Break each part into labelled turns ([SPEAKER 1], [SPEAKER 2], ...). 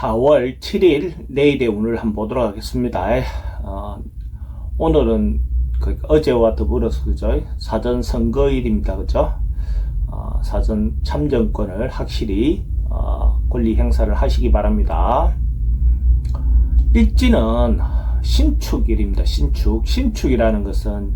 [SPEAKER 1] 4월 7일 내일의 운을 한번 보도록 하겠습니다. 어, 오늘은 그 어제와 더불어서 그죠? 사전 선거일입니다. 그죠? 어, 사전 참정권을 확실히 어, 권리 행사를 하시기 바랍니다. 일지는 신축일입니다. 신축. 신축이라는 것은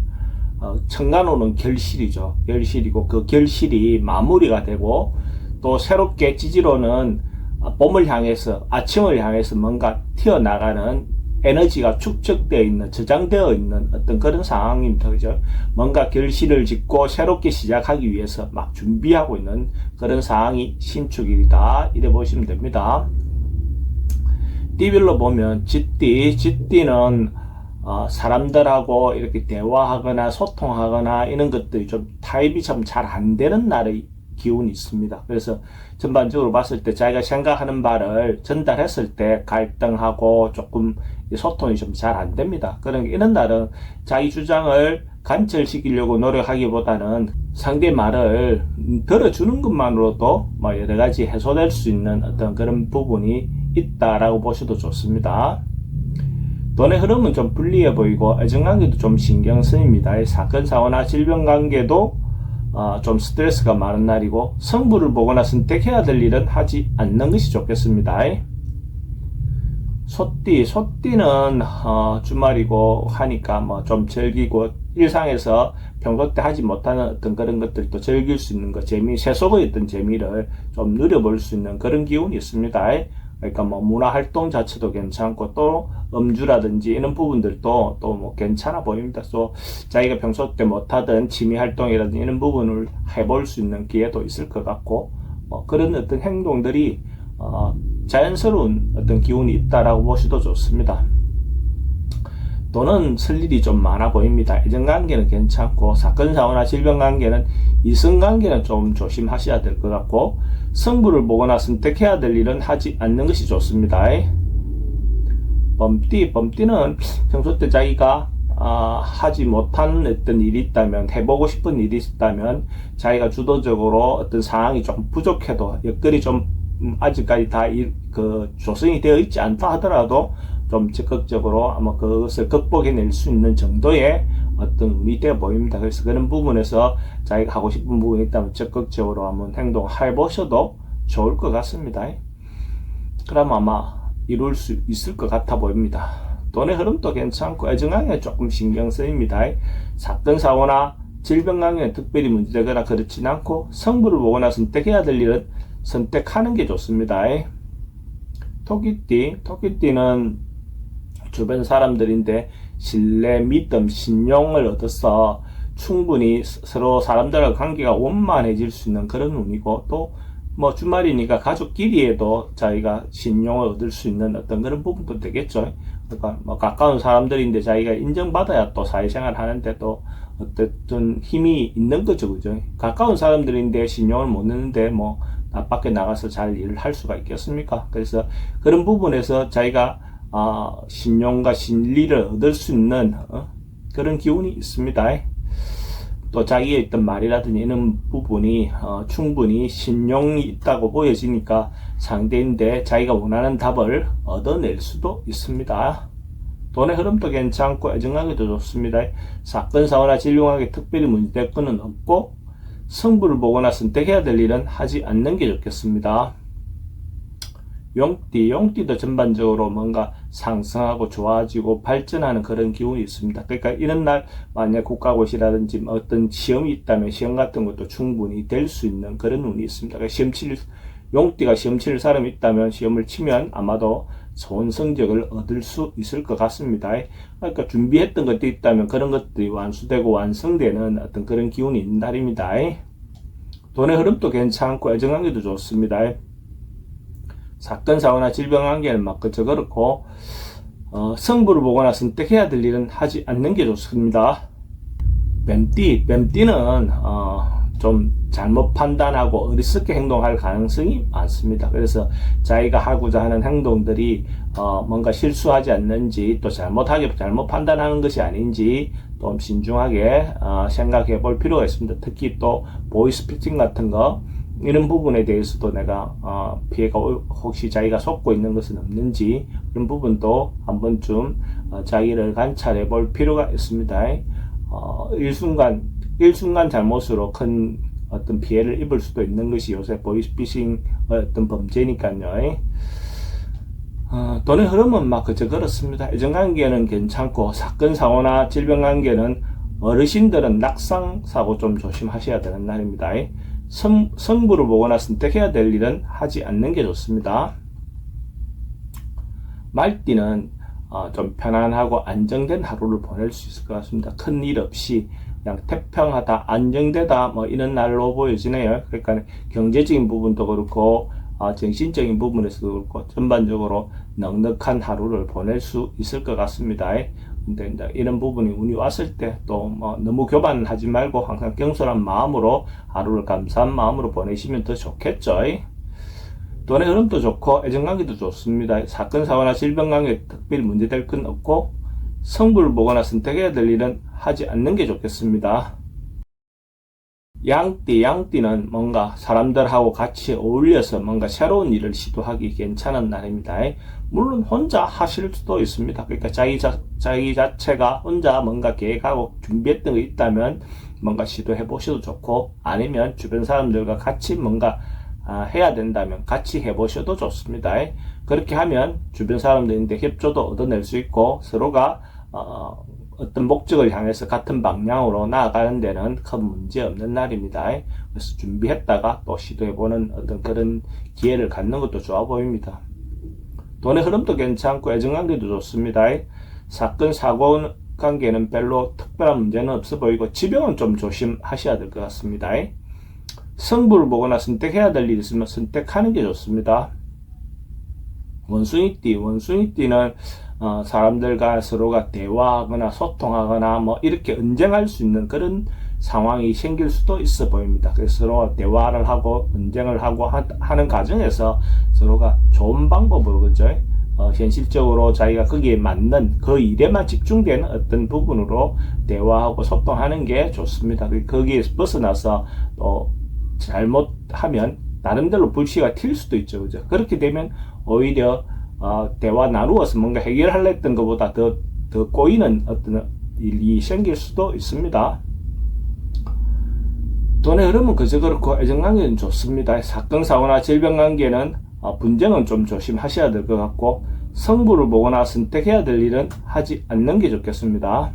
[SPEAKER 1] 어, 청간호는 결실이죠. 결실이고 그 결실이 마무리가 되고 또 새롭게 지지로는 봄을 향해서 아침을 향해서 뭔가 튀어나가는 에너지가 축적되어 있는 저장되어 있는 어떤 그런 상황입니다. 그죠? 뭔가 결실을 짓고 새롭게 시작하기 위해서 막 준비하고 있는 그런 상황이 신축일이다. 이래 보시면 됩니다. 띠별로 보면 쥐띠, 쥐띠는 어, 사람들하고 이렇게 대화하거나 소통하거나 이런 것들이 좀 타입이 좀 잘 안 되는 날의 기운이 있습니다. 그래서 전반적으로 봤을 때 자기가 생각하는 바를 전달했을 때 갈등하고 조금 소통이 좀 잘 안 됩니다. 그러니까 이런 날은 자기 주장을 관철시키려고 노력하기보다는 상대 말을 들어주는 것만으로도 뭐 여러 가지 해소될 수 있는 어떤 그런 부분이 있다라고 보셔도 좋습니다. 돈의 흐름은 좀 불리해 보이고 애정관계도 좀 신경 쓰입니다. 사건 사고나 질병 관계도 어, 좀 스트레스가 많은 날이고 성부를 보거나 선택해야 될 일은 하지 않는 것이 좋겠습니다. 소띠, 소띠는 어, 주말이고 하니까 뭐 좀 즐기고 일상에서 평소 때 하지 못하는 어떤 그런 것들도 즐길 수 있는 것, 재미, 세속의 어떤 재미를 좀 누려볼 수 있는 그런 기운이 있습니다. 그러니까 뭐 문화 활동 자체도 괜찮고 또 음주라든지 이런 부분들도 또 뭐 괜찮아 보입니다. 또 자기가 평소 때 못하던 취미 활동이라든지 이런 부분을 해볼 수 있는 기회도 있을 것 같고 뭐 그런 어떤 행동들이 어 자연스러운 어떤 기운이 있다라고 보셔도 좋습니다. 또는 쓸 일이 좀 많아 보입니다. 이전 관계는 괜찮고 사건 사고나 질병 관계는 이성 관계는 좀 조심하셔야 될 것 같고 성부를 보거나 선택해야 될 일은 하지 않는 것이 좋습니다. 범띠, 범띠는 평소 때 자기가 아, 하지 못한 어떤 일이 있다면, 해보고 싶은 일이 있다면, 자기가 주도적으로 어떤 상황이 좀 부족해도, 여건이 좀, 음, 아직까지 다, 이, 그, 조성이 되어 있지 않다 하더라도, 좀 적극적으로 아마 그것을 극복해낼 수 있는 정도의 어떤 되어 보입니다. 그래서 그런 부분에서 자기가 하고 싶은 부분이 있다면 적극적으로 한번 행동해 보셔도 좋을 것 같습니다. 그럼 아마 이룰 수 있을 것 같아 보입니다. 돈의 흐름도 괜찮고 애정강에 조금 신경 쓰입니다. 사건 사고나 질병 강에 특별히 문제되거나 그렇진 않고 성부를 보거나 선택해야 될 일은 선택하는 게 좋습니다. 토끼띠, 토끼띠는 주변 사람들인데 신뢰, 믿음, 신용을 얻어서 충분히 서로 사람들과 관계가 원만해질 수 있는 그런 운이고 또 뭐 주말이니까 가족끼리에도 자기가 신용을 얻을 수 있는 어떤 그런 부분도 되겠죠. 그러니까 뭐 가까운 사람들인데 자기가 인정받아야 또 사회생활 하는데 또 어쨌든 힘이 있는 거죠, 그죠? 가까운 사람들인데 신용을 못 넣는데 뭐 밖에 나가서 잘 일을 할 수가 있겠습니까? 그래서 그런 부분에서 자기가 어, 신용과 신리를 얻을 수 있는 어, 그런 기운이 있습니다. 또 자기의 어떤 말이라든지 이런 부분이 어, 충분히 신용이 있다고 보여지니까 상대인데 자기가 원하는 답을 얻어낼 수도 있습니다. 돈의 흐름도 괜찮고 애정하기도 좋습니다. 사건, 사고나 진료하게 특별히 문제될 것은 없고 성부를 보거나 선택해야 될 일은 하지 않는 게 좋겠습니다. 용띠, 용띠도 전반적으로 뭔가 상승하고 좋아지고 발전하는 그런 기운이 있습니다. 그러니까 이런 날 만약 국가고시라든지 뭐 어떤 시험이 있다면 시험 같은 것도 충분히 될 수 있는 그런 운이 있습니다. 그러니까 시험 칠, 용띠가 시험 칠 사람이 있다면 시험을 치면 아마도 좋은 성적을 얻을 수 있을 것 같습니다. 그러니까 준비했던 것도 있다면 그런 것들이 완수되고 완성되는 어떤 그런 기운이 있는 날입니다. 돈의 흐름도 괜찮고 애정관계도 좋습니다. 사건, 사고나 질병 관계는 막 그저 그렇고, 어, 성부를 보거나 선택해야 될 일은 하지 않는 게 좋습니다. 뱀띠, 뱀띠는, 어, 좀 잘못 판단하고 어리석게 행동할 가능성이 많습니다. 그래서 자기가 하고자 하는 행동들이, 어, 뭔가 실수하지 않는지, 또 잘못하게, 잘못 판단하는 것이 아닌지, 좀 신중하게, 어, 생각해 볼 필요가 있습니다. 특히 또, 보이스피팅 같은 거, 이런 부분에 대해서도 내가 어, 피해가 올- 혹시 자기가 속고 있는 것은 없는지 그런 부분도 한 번쯤 어, 자기를 관찰해 볼 필요가 있습니다. 어, 일순간 일순간 잘못으로 큰 어떤 피해를 입을 수도 있는 것이 요새 보이스피싱 어떤 범죄니까요. 어, 돈의 흐름은 막 그저 그렇습니다. 애정관계는 괜찮고 사건 사고나 질병 관계는 어르신들은 낙상 사고 좀 조심하셔야 되는 날입니다. 성, 성부를 보거나 선택해야 될 일은 하지 않는 게 좋습니다. 말띠는 어, 좀 편안하고 안정된 하루를 보낼 수 있을 것 같습니다. 큰 일 없이 그냥 태평하다, 안정되다 뭐 이런 날로 보여지네요. 그러니까 경제적인 부분도 그렇고 어, 정신적인 부분에서도 그렇고 전반적으로 넉넉한 하루를 보낼 수 있을 것 같습니다. 이제 이런 부분이 운이 왔을 때 또 뭐 너무 교만하지 말고 항상 경솔한 마음으로 하루를 감사한 마음으로 보내시면 더 좋겠죠. 돈의 흐름도 좋고 애정관계도 좋습니다. 사건 사고나 질병 관계 특별히 문제될 건 없고 성부를 보거나 선택해야 될 일은 하지 않는 게 좋겠습니다. 양띠, 양띠는 뭔가 사람들하고 같이 어울려서 뭔가 새로운 일을 시도하기 괜찮은 날입니다. 물론 혼자 하실 수도 있습니다. 그러니까 자기 자, 자기 자체가 혼자 뭔가 계획하고 준비했던 거 있다면 뭔가 시도해 보셔도 좋고 아니면 주변 사람들과 같이 뭔가 아, 해야 된다면 같이 해보셔도 좋습니다. 그렇게 하면 주변 사람들인데 협조도 얻어낼 수 있고 서로가 어, 어떤 목적을 향해서 같은 방향으로 나아가는 데는 큰 문제 없는 날입니다. 그래서 준비했다가 또 시도해보는 어떤 그런 기회를 갖는 것도 좋아 보입니다. 돈의 흐름도 괜찮고 애정관계도 좋습니다. 사건, 사고 관계는 별로 특별한 문제는 없어 보이고 지병은 좀 조심하셔야 될 것 같습니다. 성부를 보거나 선택해야 될 일이 있으면 선택하는 게 좋습니다. 원숭이띠, 원숭이띠는 어, 사람들과 서로가 대화하거나 소통하거나 뭐 이렇게 언쟁할 수 있는 그런 상황이 생길 수도 있어 보입니다. 그래서 서로 대화를 하고 언쟁을 하고 하, 는 과정에서 서로가 좋은 방법으로 그죠? 어, 현실적으로 자기가 거기에 맞는 그 일에만 집중되는 어떤 부분으로 대화하고 소통하는 게 좋습니다. 그, 거기에서 벗어나서 또 잘못하면 나름대로 불씨가 튈 수도 있죠. 그죠? 그렇게 되면 오히려 어, 대화 나누어서 뭔가 해결하려 했던 것보다 더, 더 꼬이는 어떤 일이 생길 수도 있습니다. 돈의 흐름은 그저 그렇고 애정관계는 좋습니다. 사건, 사고나 질병 관계는 어, 분쟁은 좀 조심하셔야 될 것 같고 성부를 보거나 선택해야 될 일은 하지 않는 게 좋겠습니다.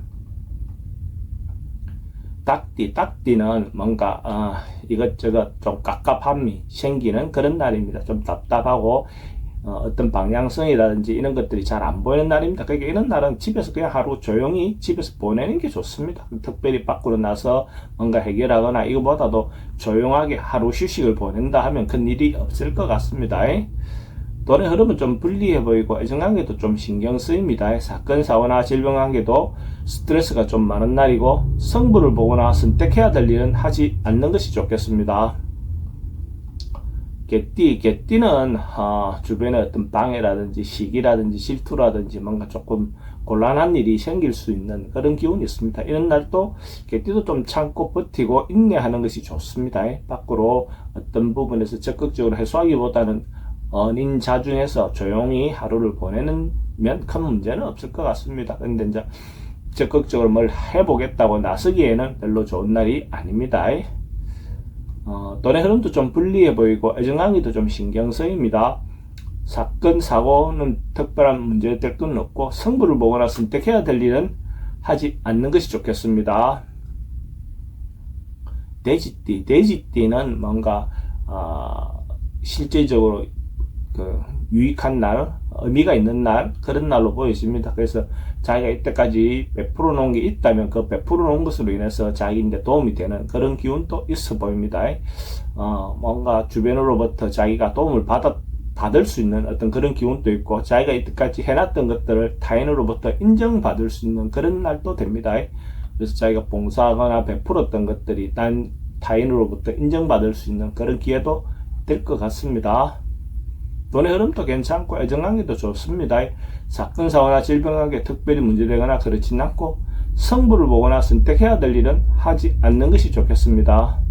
[SPEAKER 1] 닭띠, 닭띠는 뭔가 어, 이것저것 좀 깝깝함이 생기는 그런 날입니다. 좀 답답하고 어, 떤 방향성이라든지 이런 것들이 잘 안 보이는 날입니다. 그러니까 이런 날은 집에서 그냥 하루 조용히 집에서 보내는 게 좋습니다. 특별히 밖으로 나서 뭔가 해결하거나 이거보다도 조용하게 하루 휴식을 보낸다 하면 큰 일이 없을 것 같습니다. 돈의 흐름은 좀 불리해 보이고 애정관계도 좀 신경 쓰입니다. 사건, 사고나 질병 관계도 스트레스가 좀 많은 날이고 성부를 보거나 선택해야 될 일은 하지 않는 것이 좋겠습니다. 개띠, 개띠는 어, 주변에 어떤 방해라든지 시기라든지 질투라든지 뭔가 조금 곤란한 일이 생길 수 있는 그런 기운이 있습니다. 이런 날도 개띠도 좀 참고 버티고 인내하는 것이 좋습니다. 밖으로 어떤 부분에서 적극적으로 해소하기보다는 언인 자중해서 조용히 하루를 보내면 큰 문제는 없을 것 같습니다. 근데 이제 적극적으로 뭘 해보겠다고 나서기에는 별로 좋은 날이 아닙니다. 어, 돈의 흐름도 좀 불리해 보이고 애정관계도 좀 신경 쓰입니다. 사건, 사고는 특별한 문제될 건 없고 성부를 보거나 선택해야 될 일은 하지 않는 것이 좋겠습니다. 돼지띠, 돼지띠는 뭔가 어, 실제적으로 그 유익한 날, 의미가 있는 날 그런 날로 보여집니다. 그래서 자기가 이때까지 베풀어 놓은 게 있다면 그 베풀어 놓은 것으로 인해서 자기인데 도움이 되는 그런 기운도 있어 보입니다. 어, 뭔가 주변으로부터 자기가 도움을 받아 받을 수 있는 어떤 그런 기운도 있고 자기가 이때까지 해놨던 것들을 타인으로부터 인정받을 수 있는 그런 날도 됩니다. 그래서 자기가 봉사하거나 베풀었던 것들이 단 타인으로부터 인정받을 수 있는 그런 기회도 될 것 같습니다. 돈의 흐름도 괜찮고 애정관계도 좋습니다. 사건, 사고나 질병 관계 특별히 문제되거나 그렇진 않고 성부를 보거나 선택해야 될 일은 하지 않는 것이 좋겠습니다.